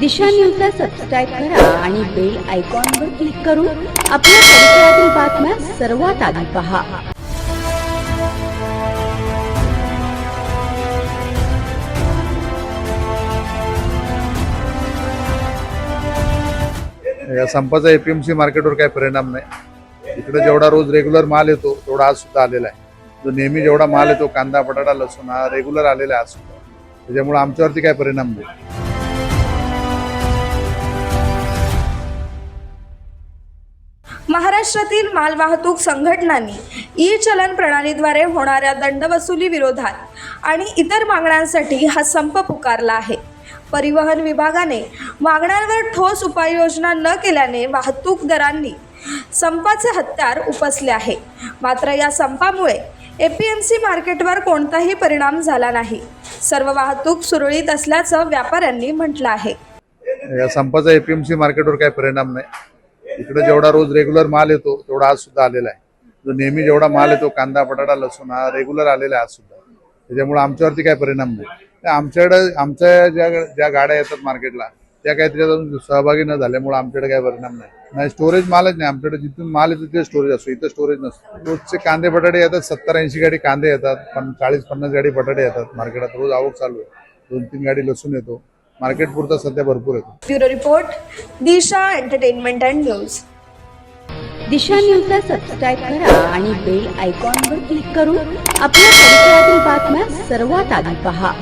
दिशा न्यूजला सबस्क्राईब करा आणि बेल आयकॉनवर क्लिक करून आपल्या परिसरातील बातम्या सर्वात आधी पहा. या संपाचा एपीएमसी मार्केटवर काही परिणाम नाही. इकडे जेवढा रोज रेग्युलर माल येतो तेवढा आज सुद्धा आलेला आहे. जो नेहमी जेवढा माल येतो कांदा बटाटा लसूण हा रेग्युलर आलेला आहे आज सुद्धा. त्याच्यामुळे आमच्यावरती काय परिणाम नाही. महाराष्ट्रातील मालवाहतूक संघटनांनी ई चलन प्रणालीद्वारे होणाऱ्या दंडवसुली विरोधात आणि इतर मागण्यांसाठी हा संप पुकारला आहे. परिवहन विभागाने मागण्यांवर ठोस उपाययोजना न केल्याने वाहतूक दरांनी संपाचे हत्यार उपसले आहे. मात्र या संपामुळे ए पी एम सी मार्केटवर कोणताही परिणाम झाला नाही. सर्व वाहतूक सुरळीत असल्याचं व्यापाऱ्यांनी म्हटलं आहे. या संपाचा एपीएमसी मार्केटवर काही परिणाम नाही. इकडे जेवढा रोज रेग्युलर माल येतो तेवढा आज सुद्धा आलेला आहे. जो नेहमी जेवढा माल येतो कांदा बटाटा लसूण हा रेग्युलर आलेला आहे आज सुद्धा. त्याच्यामुळे आमच्यावरती काय परिणाम नाही. तर आमच्याकडे आमच्या ज्या ज्या गाड्या येतात मार्केटला त्या काही त्याच्यात अजून सहभागी न झाल्यामुळे आमच्याकडे काय परिणाम नाही. नाही स्टोरेज मालच नाही. आमच्याकडे जिथून माल येतो तिथे स्टोरेज असतो. इथं स्टोरेज नसतो. रोजचे कांदे बटाटे येतात सत्तर ऐंशी गाडी कांदे येतात पण चाळीस पन्नास गाडी बटाटे येतात मार्केटात. रोज आवक चालू आहे. दोन तीन गाडी लसूण येतो. मार्केट पुरता सध्या भरपूर येतो bureau report Disha entertainment and news. Disha न्यूजला सबस्क्राईब करा आणि बेल आयकॉनवर क्लिक करून आपल्या परिसरातील बातम्या सर्वात आधी पहा.